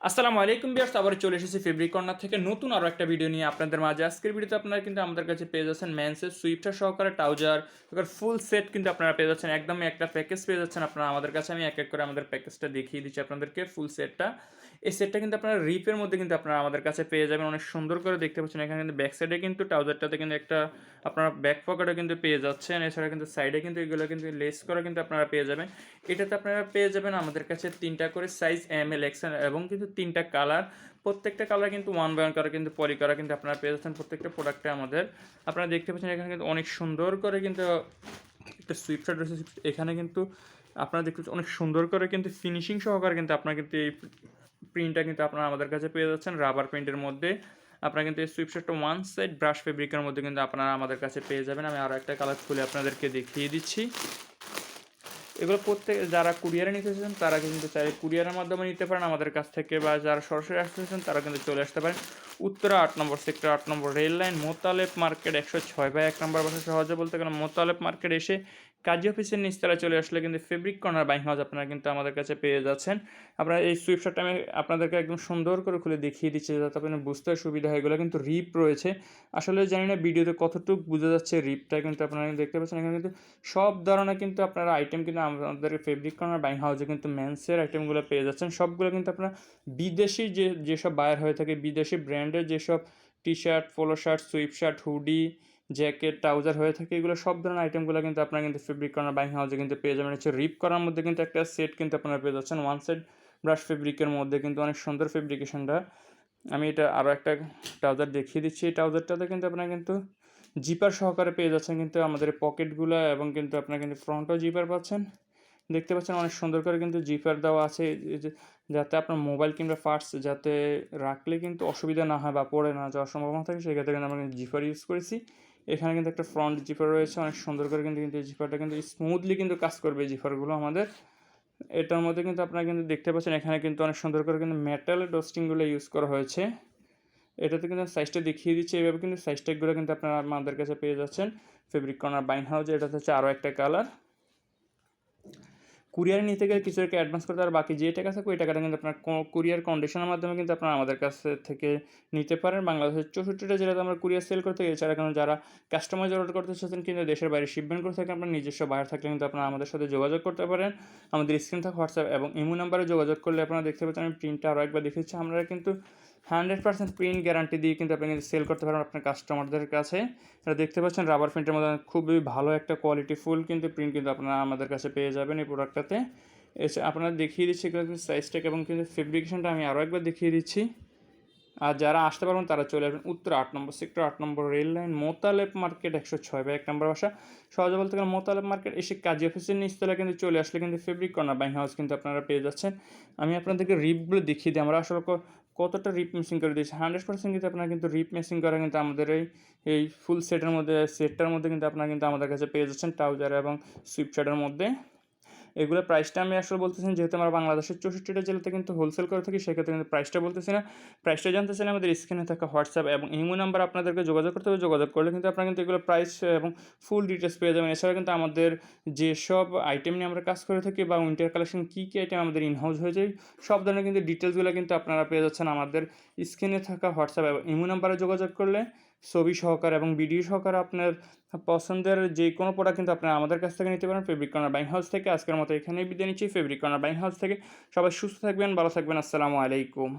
আসসালামু আলাইকুম বিয়ার্স আবার চলে এসেছি ফেব্রিক কর্নার থেকে নতুন আরও একটা ভিডিও নিয়ে আপনাদের মাঝে। আজকের ভিডিওতে আপনারা কিন্তু আমাদের কাছে পেয়ে যাচ্ছেন ম্যান্সের সুইফটার সহকারে ট্রাউজার ফুল সেট কিন্তু আপনারা পেয়ে যাচ্ছেন। একদমই একটা প্যাকেজ পেয়ে যাচ্ছেন। আপনারা আমাদের কাছে আমি এক এক করে আমাদের প্যাকেজটা দেখিয়ে দিচ্ছি আপনাদেরকে ফুল সেটটা এই সেটটা কিন্তু আপনারা রিপের মধ্যে কিন্তু আপনারা আমাদের কাছে পেয়ে যাবেন। অনেক সুন্দর করে দেখতে পাচ্ছেন। এখানে কিন্তু ব্যাক সাইডে কিন্তু ট্রাউজারটাতে কিন্তু একটা আপনারা ব্যাক পকেটও কিন্তু পেয়ে যাচ্ছেন। এছাড়া কিন্তু সাইডে কিন্তু এগুলো কিন্তু লেস করা কিন্তু আপনারা পেয়ে যাবেন। এটাতে আপনারা পেয়ে যাবেন আমাদের কাছে তিনটা করে সাইজ এম এল এক্সেল এবং কিন্তু তিনটা কালার প্রত্যেকটা কালার কিন্তু ওয়ান বাই ওয়ান করা, কিন্তু পরি করা কিন্তু আপনারা পেয়ে যাচ্ছেন প্রত্যেকটা প্রোডাক্টে আমাদের। আপনারা দেখতে পাচ্ছেন এখানে কিন্তু অনেক সুন্দর করে কিন্তু একটা সুইফটার রয়েছে। এখানে কিন্তু আপনারা দেখতে পাচ্ছেন অনেক সুন্দর করে কিন্তু ফিনিশিং সহকারে কিন্তু আপনারা কিন্তু এই প্রিন্টটা কিন্তু আপনারা আমাদের কাছে পেয়ে যাচ্ছেন রাবার প্রিন্টের মধ্যে। আপনারা কিন্তু এই সুইপশার্টটা ওয়ান সাইড ব্রাশ ফেব্রিকের মধ্যে কিন্তু আপনারা আমাদের কাছে পেয়ে যাবেন। আমি আরও একটা কালার খুলে আপনাদেরকে দেখিয়ে দিচ্ছি। এগুলো প্রত্যেক, যারা কুরিয়ারে নিতে চান তারা কিন্তু চাই কুরিয়ারের মাধ্যমে নিতে পারেন। আমাদের কাছ থেকে বা যারা সরাসরি আসতে চান তারা কিন্তু চলে আসতে পারেন। উত্তরা আট নম্বর সেক্টর, আট নম্বর রেল লাইন, মোতালেব মার্কেট, একশো ছয় বাই এক নম্বর বাসা সহজে বলতে গেলে মোতালেব মার্কেট এসে কাজী অফিসের নিচতলায় চলে আসলে কিন্তু ফেব্রিক কর্নার বাইং হাউস আপনারা কিন্তু আমাদের কাছে পেয়ে যাচ্ছেন। আপনারা এই সুইপশারটা আমি আপনাদেরকে একদম সুন্দর করে খুলে দেখিয়ে দিচ্ছি, যাতে আপনার বুঝতে সুবিধা হয়। এগুলো কিন্তু রিপ রয়েছে। আসলে জানি না ভিডিওতে কতটুকু বোঝা যাচ্ছে রিপটা, কিন্তু আপনারা দেখতে পাচ্ছেন, এখানে কিন্তু সব ধরনের কিন্তু আপনারা আইটেম কিন্তু আমাদের ফেব্রিক কর্নার বাইং হাউসে কিন্তু মেন্সের আইটেমগুলো পেয়ে যাচ্ছেন। সবগুলো কিন্তু আপনার বিদেশি যে, যেসব বায়ার হয়ে থাকে, বিদেশি ব্র্যান্ডের যেসব T shirt polo shirt sweat shirt hoodie jacket trouser হয়ে থাকে, এগুলো সব ধরনের আইটেমগুলো কিন্তু আপনারা কিন্তু ফেব্রিক কর্নার বাইং হাউসে কিন্তু পেয়ে যাবেন। হচ্ছে রিপ করার মধ্যে কিন্তু একটা সেট কিন্তু আপনারা পেয়ে যাচ্ছেন। ওয়ান সাইড ব্রাশ ফেব্রিকের মধ্যে কিন্তু অনেক সুন্দর ফেব্রিকেশনটা আমি এটা আরও একটা ট্রাউজার দেখিয়ে দিচ্ছি। এই ট্রাউজারটাতে কিন্তু আপনারা কিন্তু জিপার সহকারে পেয়ে যাচ্ছেন কিন্তু আমাদের পকেটগুলো এবং কিন্তু আপনারা কিন্তু ফ্রন্টও জিপার পাচ্ছেন। দেখতে পাচ্ছেন অনেক সুন্দর করে কিন্তু জিপার দেওয়া আছে যাতে আপনার মোবাইল কিংবা পার্টস যাতে রাখলে কিন্তু অসুবিধা না হয় বা পড়ে না যাওয়ার সম্ভাবনা থাকে, সেক্ষেত্রে কিন্তু আমরা জিপার ইউজ করেছি। এখানে কিন্তু একটা ফ্রন্ট জিপার রয়েছে, অনেক সুন্দর করে কিন্তু কিন্তু জিপারটা কিন্তু স্মুথলি কিন্তু কাজ করবে জিপারগুলো আমাদের। এটার মধ্যে কিন্তু আপনারা কিন্তু দেখতে পাচ্ছেন এখানে কিন্তু অনেক সুন্দর করে কিন্তু মেটাল ডোস্টিংগুলো ইউজ করা হয়েছে। এটাতে কিন্তু সাইজটা দেখিয়ে দিচ্ছে। এইভাবে কিন্তু সাইজ ট্যাগগুলো কিন্তু আপনারা আমাদের কাছে পেয়ে যাচ্ছেন। ফেব্রিক কর্নার বাইন হাউস এটা হচ্ছে আরও একটা কালার কুরিয়ার নিতে গেলে কিছু একটা অ্যাডভান্স করতে আর বাকি যে টাকা থাকে ওই টাকাটা কিন্তু আপনার কুরিয়ার কন্ডিশনের মাধ্যমে কিন্তু আপনারা আমাদের কাছ থেকে নিতে পারেন। বাংলাদেশের চৌষট্টিটা জেলাতে আমরা কুরিয়ার সেল করতে এছাড়া কারণ যারা কাস্টমাইজ অর্ডার করতে চাচ্ছেন, কিন্তু দেশের বাইরে শিপমেন্ট করে থাকেন, আপনার নিজস্ব বাইরে থাকলে কিন্তু আপনারা আমাদের সাথে যোগাযোগ করতে পারেন। আমাদের স্ক্রিন থাকে হোয়াটসঅ্যাপ এবং ইমো নাম্বারে যোগাযোগ করলে আপনারা দেখতে পাচ্ছেন, আমি প্রিন্টটা আরও একবার দেখেছি আমরা কিন্তু হান্ড্রেড পার্সেন্ট প্রিন্ট গ্যারান্টি দিয়ে কিন্তু আপনি সেল করতে পারেন আপনার কাস্টমারদের কাছে। এটা দেখতে পাচ্ছেন রাবার প্রিন্টের মধ্যে খুবই ভালো একটা কোয়ালিটি ফুল কিন্তু প্রিন্ট কিন্তু আপনারা আমাদের কাছে পেয়ে যাবেন এই প্রোডাক্টটাতে এসে আপনারা দেখিয়ে দিচ্ছি সাইজটাকে এবং কিন্তু ফেব্রিকেশনটা আমি আরও একবার দেখিয়ে দিচ্ছি। আর যারা আসতে পারবেন তারা চলে আসবেন উত্তর আট নম্বর সেক্টর আট নম্বর রেল লাইন মোতালেব মার্কেট একশো ছয় বা এক নম্বর বাসা। সহজে বলতে গেলে মোতালেব মার্কেট এসে কাজী অফিসের নিচতলা কিন্তু চলে আসলে কিন্তু ফেব্রিক কর্নার বাইং হাউস কিন্তু আপনারা পেয়ে যাচ্ছেন। আমি আপনাদেরকে রিপগুলো দেখিয়ে দিই, আমরা আসলে কতটা রিপ মেশিং করে দিয়েছে? হান্ড্রেড পার্সেন্ট কিন্তু আপনারা কিন্তু রিপ মেশিং করা কিন্তু আমাদের এই এই ফুল সেটের মধ্যে সেটটার মধ্যে কিন্তু আপনারা কিন্তু আমাদের কাছে পেয়ে যাচ্ছেন ট্রাউজার এবং সুইপশার্টের মধ্যে। এগুলো প্রাইসটা আমি আসলে বলতেছি যেহেতু আমরা বাংলাদেশের চৌষট্টিটা জেলাতে কিন্তু হোলসেল করে থাকি, সেক্ষেত্রে কিন্তু প্রাইসটা বলতেছি না। প্রাইসটা জানতে চাইলে আমাদের স্ক্রিনে থাকা হোয়াটসঅ্যাপ এবং ইমো নাম্বার আপনাদেরকে যোগাযোগ করতে হবে। যোগাযোগ করলে কিন্তু আপনারা কিন্তু এগুলো প্রাইস এবং ফুল ডিটেলস পেয়ে যাবেন। এছাড়া কিন্তু আমাদের যেসব আইটেম নিয়ে আমরা কাজ করে থাকি বা উইন্টার কালেকশন কী কী আইটেম আমাদের ইনহাউস হয়ে যায়, সব ধরনের কিন্তু ডিটেলসগুলো কিন্তু আপনারা পেয়ে যাচ্ছেন আমাদের স্ক্রিনে থাকা হোয়াটসঅ্যাপ এবং ইমো নাম্বারে যোগাযোগ করলে। ছবি সহকারে এবং ভিডিও সহকারে আপনার পছন্দের যে কোনো প্রোডাক্ট কিন্তু আপনারা আমাদের কাছ থেকে নিতে পারেন ফেব্রিক কর্নার বাইং হাউস থেকে। আজকের মতো এখানেই বিদায় নিচ্ছি ফেব্রিক কর্নার বাইং হাউস থেকে। সবাই সুস্থ থাকবেন, ভালো থাকবেন। আসসালামু আলাইকুম।